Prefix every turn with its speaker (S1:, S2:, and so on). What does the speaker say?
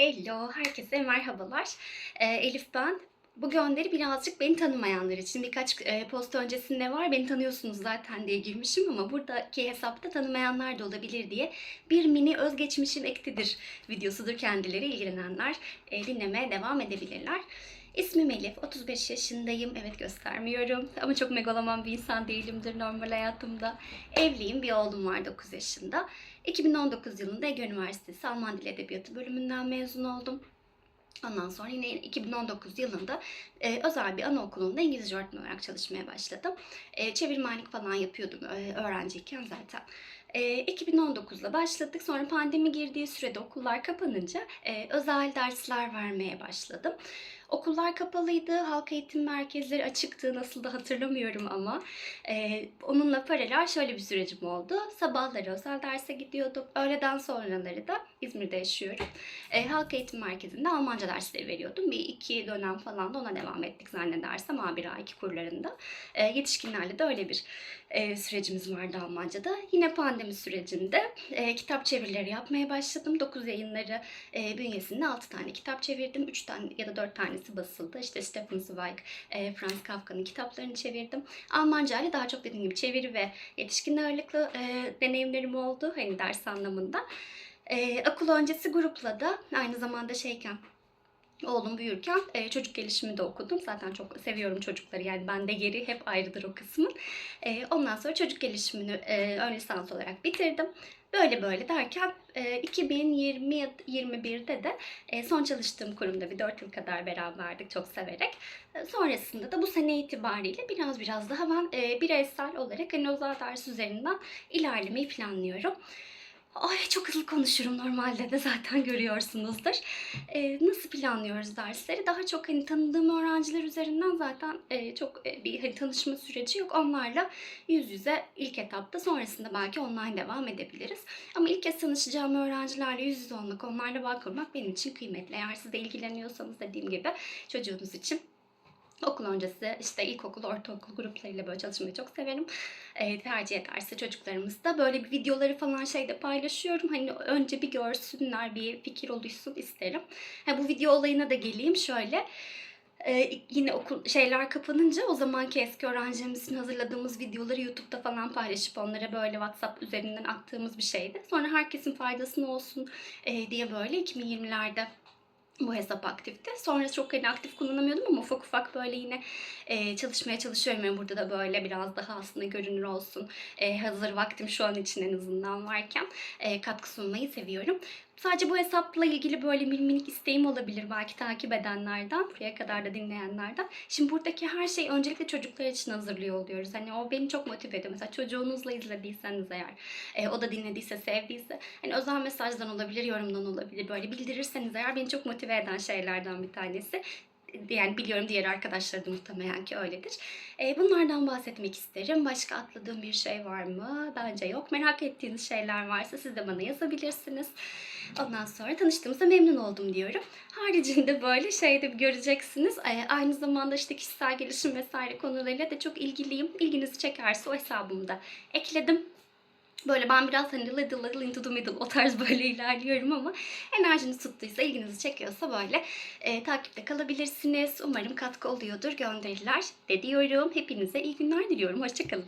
S1: Hello, herkese merhabalar. Ee, Elif ben. Bu gönderi birazcık beni tanımayanlar için birkaç e, post öncesinde var. Beni tanıyorsunuz zaten diye girmişim ama buradaki hesapta tanımayanlar da olabilir diye bir mini özgeçmişim ektidir videosudur kendileri ilgilenenler e, dinlemeye devam edebilirler. İsmim Elif, 35 yaşındayım. Evet göstermiyorum ama çok megaloman bir insan değilimdir normal hayatımda. Evliyim, bir oğlum var 9 yaşında. 2019 yılında Ege Üniversitesi Alman Dil Edebiyatı bölümünden mezun oldum. Ondan sonra yine 2019 yılında e, özel bir anaokulunda İngilizce öğretmen olarak çalışmaya başladım. E, çevirmenlik falan yapıyordum e, öğrenciyken zaten. E, 2019'da başladık. Sonra pandemi girdiği sürede okullar kapanınca e, özel dersler vermeye başladım. Okullar kapalıydı, halk eğitim merkezleri açıktı, nasıl da hatırlamıyorum ama. E, onunla paralel şöyle bir sürecim oldu. Sabahları özel derse gidiyordum. Öğleden sonraları da İzmir'de yaşıyorum. E, halk eğitim merkezinde Almanca dersleri veriyordum. Bir iki dönem falan da ona devam ettik zannedersem A1 A2 kurlarında. E, yetişkinlerle de öyle bir e, sürecimiz vardı Almanca'da. Yine pandemi sürecinde e, kitap çevirileri yapmaya başladım. 9 yayınları e, bünyesinde 6 tane kitap çevirdim. 3 tane ya da 4 tanesi basıldı. İşte Stephen Zweig, e, Franz Kafka'nın kitaplarını çevirdim. Almanca ile daha çok dediğim gibi çeviri ve yetişkin ağırlıklı e, deneyimlerim oldu. Hani ders anlamında. E, okul öncesi grupla da aynı zamanda şeyken Oğlum büyürken e, çocuk gelişimi de okudum. Zaten çok seviyorum çocukları. Yani bende yeri hep ayrıdır o kısmın. E, ondan sonra çocuk gelişimini e, ön lisans olarak bitirdim. Böyle böyle derken e, 2020-21'de de e, son çalıştığım kurumda bir 4 yıl kadar beraberdik çok severek. E, sonrasında da bu sene itibariyle biraz biraz daha ben bireysel olarak hani özel ders üzerinden ilerlemeyi planlıyorum. Ay çok hızlı konuşurum normalde de zaten görüyorsunuzdur. Ee, nasıl planlıyoruz dersleri? Daha çok hani tanıdığım öğrenciler üzerinden zaten e, çok e, bir hani, tanışma süreci yok. Onlarla yüz yüze ilk etapta sonrasında belki online devam edebiliriz. Ama ilk kez tanışacağım öğrencilerle yüz yüze olmak, onlarla bağ kurmak benim için kıymetli. Eğer siz de ilgileniyorsanız dediğim gibi çocuğunuz için Okul öncesi işte ilkokul, ortaokul gruplarıyla böyle çalışmayı çok severim. E, tercih ederse çocuklarımız da böyle bir videoları falan şeyde paylaşıyorum. Hani önce bir görsünler, bir fikir oluşsun isterim. Ha, bu video olayına da geleyim şöyle. Ee, yine okul şeyler kapanınca o zamanki eski öğrencilerimizin hazırladığımız videoları YouTube'da falan paylaşıp onlara böyle WhatsApp üzerinden attığımız bir şeydi. Sonra herkesin faydasına olsun e, diye böyle 2020'lerde bu hesap aktifti. Sonra çok hani aktif kullanamıyordum ama ufak ufak böyle yine e, çalışmaya çalışıyorum. Yani burada da böyle biraz daha aslında görünür olsun. E, hazır vaktim şu an için en azından varken e, katkı sunmayı seviyorum. Sadece bu hesapla ilgili böyle bir minik isteğim olabilir belki takip edenlerden, buraya kadar da dinleyenlerden. Şimdi buradaki her şey öncelikle çocuklar için hazırlıyor oluyoruz. Hani o beni çok motive ediyor. Mesela çocuğunuzla izlediyseniz eğer, e, o da dinlediyse, sevdiyse, hani özel mesajdan olabilir, yorumdan olabilir. Böyle bildirirseniz eğer beni çok motive eden şeylerden bir tanesi yani biliyorum diğer arkadaşlar da muhtemelen ki öyledir. E, bunlardan bahsetmek isterim. Başka atladığım bir şey var mı? Bence yok. Merak ettiğiniz şeyler varsa siz de bana yazabilirsiniz. Ondan sonra tanıştığımızda memnun oldum diyorum. Haricinde böyle şeyde göreceksiniz. E, aynı zamanda işte kişisel gelişim vesaire konularıyla da çok ilgiliyim. İlginizi çekerse o hesabımda ekledim. Böyle ben biraz hani little little into the middle o tarz böyle ilerliyorum ama enerjiniz tuttuysa, ilginizi çekiyorsa böyle e, takipte kalabilirsiniz. Umarım katkı oluyordur gönderiler de diyorum. Hepinize iyi günler diliyorum. Hoşçakalın.